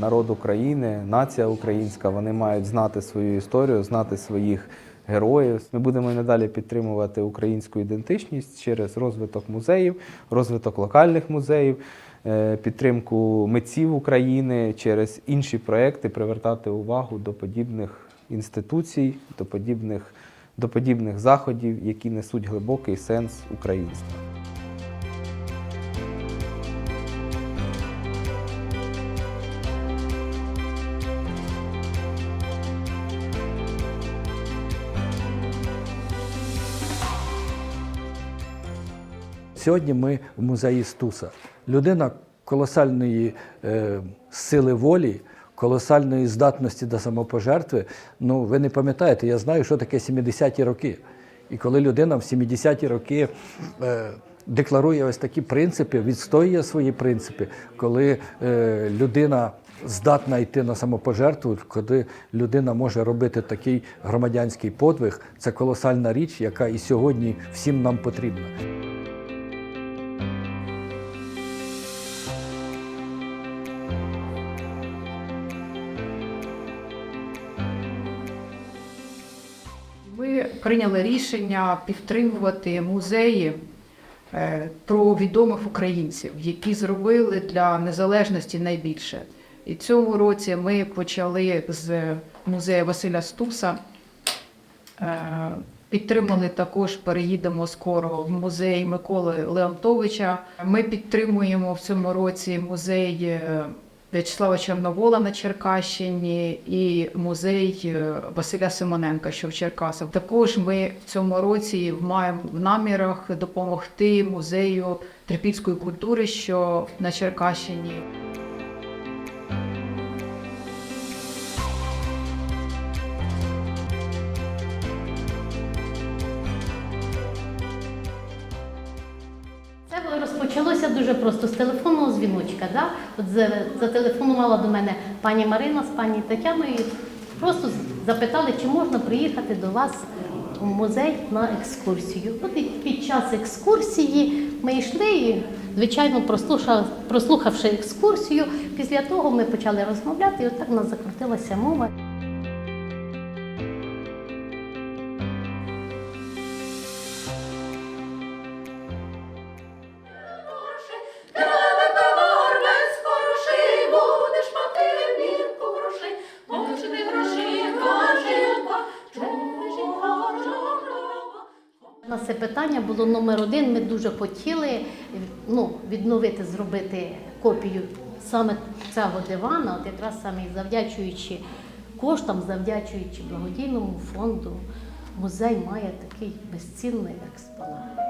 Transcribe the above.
Народ України, нація українська, вони мають знати свою історію, знати своїх героїв. Ми будемо і надалі підтримувати українську ідентичність через розвиток музеїв, розвиток локальних музеїв, е, підтримку митців України через інші проекти, привертати увагу до подібних інституцій, до подібних, до подібних заходів, які несуть глибокий сенс українства. Сьогодні ми в музеї Стуса. Людина колосальної е, сили волі, колосальної здатності до самопожертви. Ну, ви не пам'ятаєте, я знаю, що таке 70-ті роки. І коли людина в 70-ті роки е, декларує ось такі принципи, відстоює свої принципи, коли е, людина здатна йти на самопожертву, коли людина може робити такий громадянський подвиг, це колосальна річ, яка і сьогодні всім нам потрібна. Прийняли рішення підтримувати музеї е, про відомих українців, які зробили для незалежності найбільше. І цьому році ми почали з музею Василя Стуса. Е, Підтримали також, переїдемо скоро в музей Миколи Леонтовича. Ми підтримуємо в цьому році музей е, В'ячеслава Чорновола на Черкащині і музей е, Василя Симоненка, що в Черкасах. Також ми в цьому році маємо в намірах допомогти музею трипільської культури, що на Черкащині. Розпочалося дуже просто з телефонного дзвіночка. Да? От зателефонувала до мене пані Марина з пані Тетяною. Просто запитали, чи можна приїхати до вас в музей на екскурсію. От і під час екскурсії ми йшли і, звичайно, прослухав- прослухавши екскурсію, після того ми почали розмовляти, і отак у нас закрутилася мова. Це питання було номер один. Ми дуже хотіли ну, відновити, зробити копію саме цього дивана, от якраз саме завдячуючи коштам, завдячуючи благодійному фонду, музей має такий безцінний експонат.